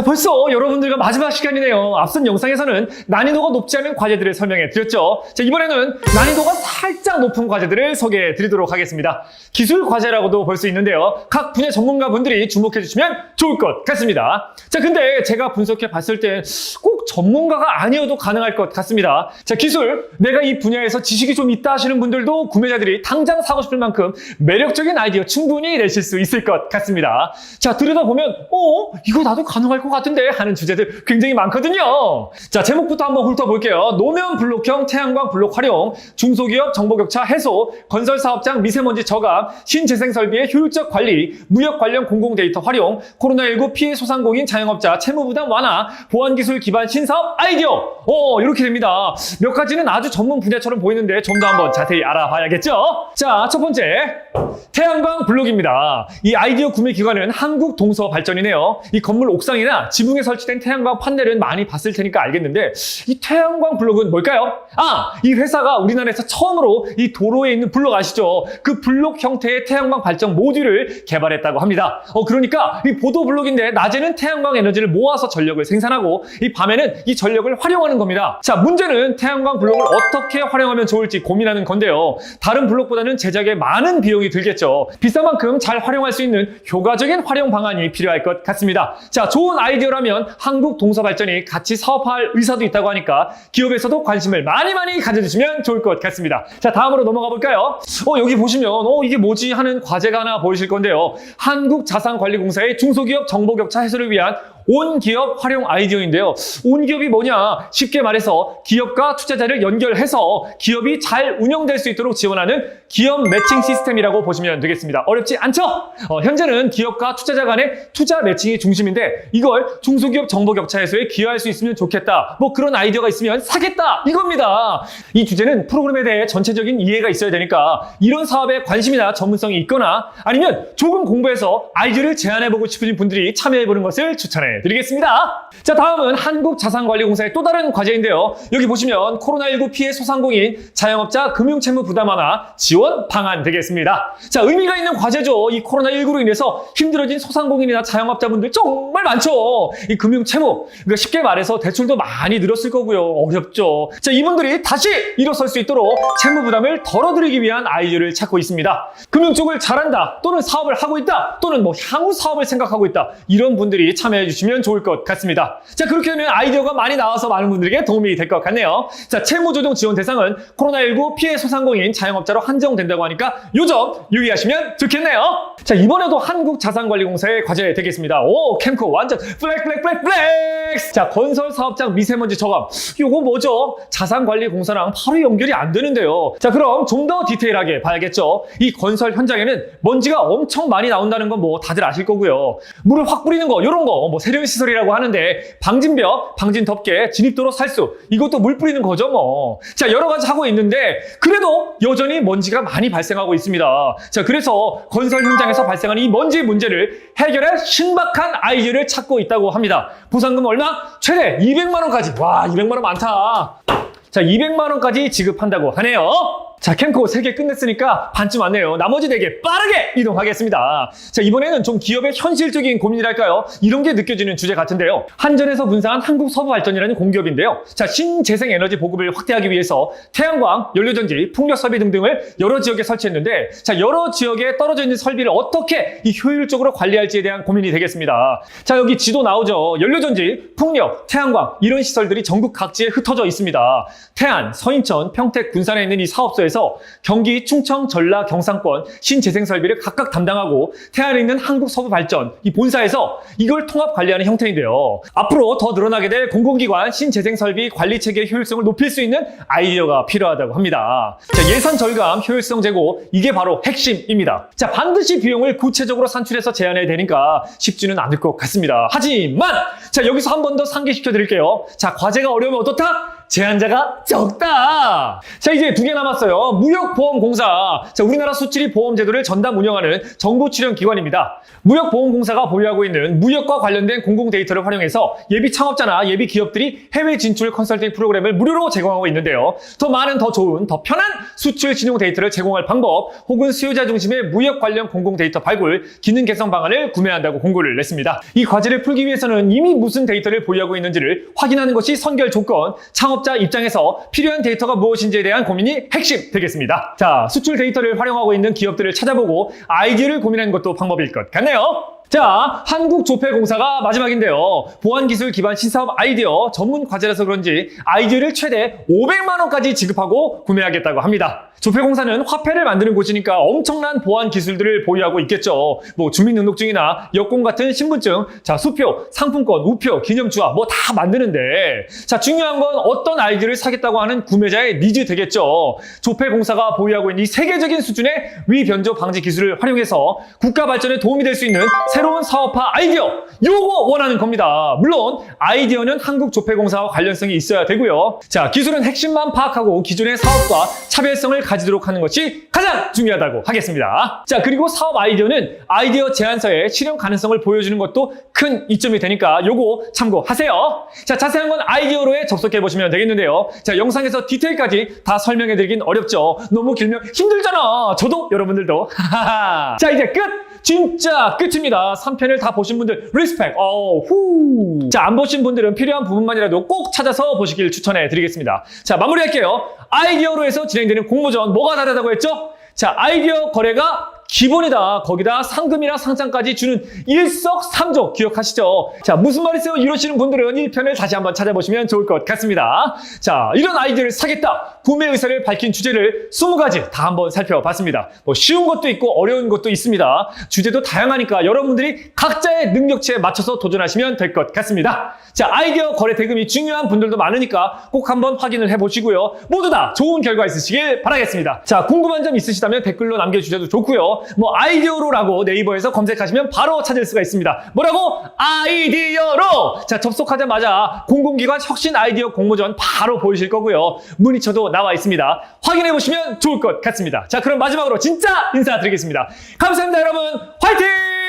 자, 벌써 여러분들과 마지막 시간이네요. 앞선 영상에서는 난이도가 높지 않은 과제들을 설명해 드렸죠. 자, 이번에는 난이도가 살짝 높은 과제들을 소개해 드리도록 하겠습니다. 기술 과제라고도 볼 수 있는데요. 각 분야 전문가분들이 주목해 주시면 좋을 것 같습니다. 자, 근데 제가 분석해 봤을 때 꼭 전문가가 아니어도 가능할 것 같습니다. 자, 기술, 내가 이 분야에서 지식이 좀 있다 하시는 분들도 구매자들이 당장 사고 싶을 만큼 매력적인 아이디어 충분히 내실 수 있을 것 같습니다. 자, 들여다보면, 어, 이거 나도 가능할 것 같은데 하는 주제들 굉장히 많거든요. 자, 제목부터 한번 훑어볼게요. 노면 블록형 태양광 블록 활용, 중소기업 정보격차 해소, 건설 사업장 미세먼지 저감, 신재생 설비의 효율적 관리, 무역 관련 공공 데이터 활용, 코로나19 피해 소상공인 자영업자 채무 부담 완화, 보안 기술 기반 신사업 아이디어. 어, 이렇게 됩니다. 몇 가지는 아주 전문 분야처럼 보이는데 좀 더 한번 자세히 알아봐야겠죠? 자, 첫 번째. 태양광 블록입니다. 이 아이디어 구매 기관은 한국동서발전이네요. 이 건물 옥상이나 지붕에 설치된 태양광 판넬은 많이 봤을 테니까 알겠는데 이 태양광 블록은 뭘까요? 아, 이 회사가 우리나라에서 처음으로 이 도로에 있는 블록 아시죠? 그 블록 형태의 태양광 발전 모듈을 개발했다고 합니다. 어, 그러니까 이 보도 블록인데 낮에는 태양광 에너지를 모아서 전력을 생산하고 이 밤에는 이 전력을 활용하는 겁니다. 자, 문제는 태양광 블록을 어떻게 활용하면 좋을지 고민하는 건데요. 다른 블록보다는 제작에 많은 비용이 들겠죠. 비싼 만큼 잘 활용할 수 있는 효과적인 활용 방안이 필요할 것 같습니다. 자, 좋은 아이 디어라면 한국 동서발전이 같이 사업할 의사도 있다고 하니까 기업에서도 관심을 많이 많이 가져주시면 좋을 것 같습니다. 자, 다음으로 넘어가 볼까요? 어, 여기 보시면, 어, 이게 뭐지 하는 과제가 하나 보이실 건데요. 한국자산관리공사의 중소기업 정보격차 해소를 위한 온 기업 활용 아이디어인데요. 온 기업이 뭐냐? 쉽게 말해서 기업과 투자자를 연결해서 기업이 잘 운영될 수 있도록 지원하는 기업 매칭 시스템이라고 보시면 되겠습니다. 어렵지 않죠? 어, 현재는 기업과 투자자 간의 투자 매칭이 중심인데 이걸 중소기업 정보 격차 해소에 기여할 수 있으면 좋겠다. 뭐 그런 아이디어가 있으면 사겠다. 이겁니다. 이 주제는 프로그램에 대해 전체적인 이해가 있어야 되니까 이런 사업에 관심이나 전문성이 있거나 아니면 조금 공부해서 아이디어를 제안해보고 싶으신 분들이 참여해보는 것을 추천해 드리겠습니다. 자, 다음은 한국자산관리공사의 또 다른 과제인데요. 여기 보시면 코로나19 피해 소상공인 자영업자 금융채무 부담 완화 지원 방안 되겠습니다. 자, 의미가 있는 과제죠. 이 코로나19로 인해서 힘들어진 소상공인이나 자영업자분들 정말 많죠. 이 금융채무. 그러니까 쉽게 말해서 대출도 많이 늘었을 거고요. 어렵죠. 자, 이분들이 다시 일어설 수 있도록 채무 부담을 덜어드리기 위한 아이디어를 찾고 있습니다. 금융 쪽을 잘한다. 또는 사업을 하고 있다. 또는 뭐 향후 사업을 생각하고 있다. 이런 분들이 참여해 주시면 좋을 것 같습니다. 자, 그렇게 되면 아이디어가 많이 나와서 많은 분들에게 도움이 될 것 같네요. 자, 채무조정 지원 대상은 코로나19 피해 소상공인 자영업자로 한정된다고 하니까 요 점 유의하시면 좋겠네요. 자, 이번에도 한국자산관리공사의 과제 되겠습니다. 오, 캠코 완전 플렉, 플렉, 플렉, 플렉스! 자, 건설 사업장 미세먼지 저감. 요거 뭐죠? 자산관리공사랑 바로 연결이 안 되는데요. 자, 그럼 좀 더 디테일하게 봐야겠죠. 이 건설 현장에는 먼지가 엄청 많이 나온다는 건 뭐 다들 아실 거고요. 물을 확 뿌리는 거, 요런 거, 뭐 세련시설이라고 하는데 방진벽, 방진 덮개, 진입도로 살수 이것도 물 뿌리는 거죠 뭐. 자 여러 가지 하고 있는데 그래도 여전히 먼지가 많이 발생하고 있습니다. 자 그래서 건설 현장에서 발생하는 이 먼지 문제를 해결할 신박한 아이디어를 찾고 있다고 합니다. 보상금 얼마? 최대 200만 원까지. 와 200만 원 많다. 자 200만 원까지 지급한다고 하네요. 자, 캠코 3개 끝냈으니까 반쯤 왔네요. 나머지 4개 빠르게 이동하겠습니다. 자, 이번에는 좀 기업의 현실적인 고민이랄까요? 이런 게 느껴지는 주제 같은데요. 한전에서 분사한 한국서부발전이라는 공기업인데요. 자, 신재생 에너지 보급을 확대하기 위해서 태양광, 연료전지, 풍력 설비 등등을 여러 지역에 설치했는데 자, 여러 지역에 떨어져 있는 설비를 어떻게 이 효율적으로 관리할지에 대한 고민이 되겠습니다. 자, 여기 지도 나오죠. 연료전지, 풍력, 태양광 이런 시설들이 전국 각지에 흩어져 있습니다. 태안, 서인천, 평택, 군산에 있는 이 사업소에 에서 경기, 충청, 전라, 경상권 신재생 설비를 각각 담당하고 태안에 있는 한국 서부 발전 이 본사에서 이걸 통합 관리하는 형태인데요. 앞으로 더 늘어나게 될 공공기관 신재생 설비 관리 체계 효율성을 높일 수 있는 아이디어가 필요하다고 합니다. 자, 예산 절감, 효율성 제고 이게 바로 핵심입니다. 자, 반드시 비용을 구체적으로 산출해서 제한해야 되니까 쉽지는 않을 것 같습니다. 하지만 자, 여기서 한 번 더 상기시켜 드릴게요. 자, 과제가 어려우면 어떻다? 제한자가 적다. 자, 이제 두 개 남았어요. 무역보험공사. 자, 우리나라 수출입 보험 제도를 전담 운영하는 정부 출연 기관입니다. 무역보험공사가 보유하고 있는 무역과 관련된 공공 데이터를 활용해서 예비 창업자나 예비 기업들이 해외 진출 컨설팅 프로그램을 무료로 제공하고 있는데요. 더 많은, 더 좋은, 더 편한 수출 신용 데이터를 제공할 방법 혹은 수요자 중심의 무역 관련 공공 데이터 발굴, 기능 개선 방안을 구매한다고 공고를 냈습니다. 이 과제를 풀기 위해서는 이미 무슨 데이터를 보유하고 있는지를 확인하는 것이 선결 조건, 창업 자 입장에서 필요한 데이터가 무엇인지에 대한 고민이 핵심 되겠습니다. 자, 수출 데이터를 활용하고 있는 기업들을 찾아보고 아이디어를 고민하는 것도 방법일 것 같네요. 자, 한국조폐공사가 마지막인데요. 보안기술 기반 신사업 아이디어 전문 과제라서 그런지 아이디어를 최대 500만원까지 지급하고 구매하겠다고 합니다. 조폐공사는 화폐를 만드는 곳이니까 엄청난 보안 기술들을 보유하고 있겠죠. 뭐 주민등록증이나 여권 같은 신분증, 자, 수표, 상품권, 우표, 기념주화 뭐 다 만드는데 자, 중요한 건 어떤 아이디어를 사겠다고 하는 구매자의 니즈 되겠죠. 조폐공사가 보유하고 있는 이 세계적인 수준의 위변조 방지 기술을 활용해서 국가 발전에 도움이 될 수 있는 새로운 사업화 아이디어 요거 원하는 겁니다. 물론 아이디어는 한국조폐공사와 관련성이 있어야 되고요. 자, 기술은 핵심만 파악하고 기존의 사업과 차별성을 가지도록 하는 것이 가장 중요하다고 하겠습니다. 자, 그리고 사업 아이디어는 아이디어 제안서의 실현 가능성을 보여주는 것도 큰 이점이 되니까 요거 참고하세요. 자, 자세한 건 아이디어로에 접속해 보시면 되겠는데요. 자, 영상에서 디테일까지 다 설명해 드리긴 어렵죠. 너무 길면 힘들잖아. 저도 여러분들도. 자, 이제 끝! 진짜 끝입니다. 3편을 다 보신 분들 리스펙. 어, 후. 자, 안 보신 분들은 필요한 부분만이라도 꼭 찾아서 보시길 추천해 드리겠습니다. 자, 마무리할게요. 아이디어로 해서 진행되는 공모전 뭐가 다르다고 했죠? 자, 아이디어 거래가 기본이다. 거기다 상금이나 상장까지 주는 일석삼조 기억하시죠? 자, 무슨 말이세요? 이러시는 분들은 1편을 다시 한번 찾아보시면 좋을 것 같습니다. 자, 이런 아이디어를 사겠다. 구매 의사를 밝힌 주제를 20가지 다 한번 살펴봤습니다. 뭐 쉬운 것도 있고 어려운 것도 있습니다. 주제도 다양하니까 여러분들이 각자의 능력치에 맞춰서 도전하시면 될 것 같습니다. 자, 아이디어 거래 대금이 중요한 분들도 많으니까 꼭 한번 확인을 해보시고요. 모두 다 좋은 결과 있으시길 바라겠습니다. 자, 궁금한 점 있으시다면 댓글로 남겨주셔도 좋고 요. 뭐 아이디어로라고 네이버에서 검색하시면 바로 찾을 수가 있습니다. 뭐라고? 아이디어로! 자, 접속하자마자 공공기관 혁신 아이디어 공모전 바로 보이실 거고요. 문의처도 나와 있습니다. 확인해 보시면 좋을 것 같습니다. 자, 그럼 마지막으로 진짜 인사드리겠습니다. 감사합니다, 여러분. 화이팅!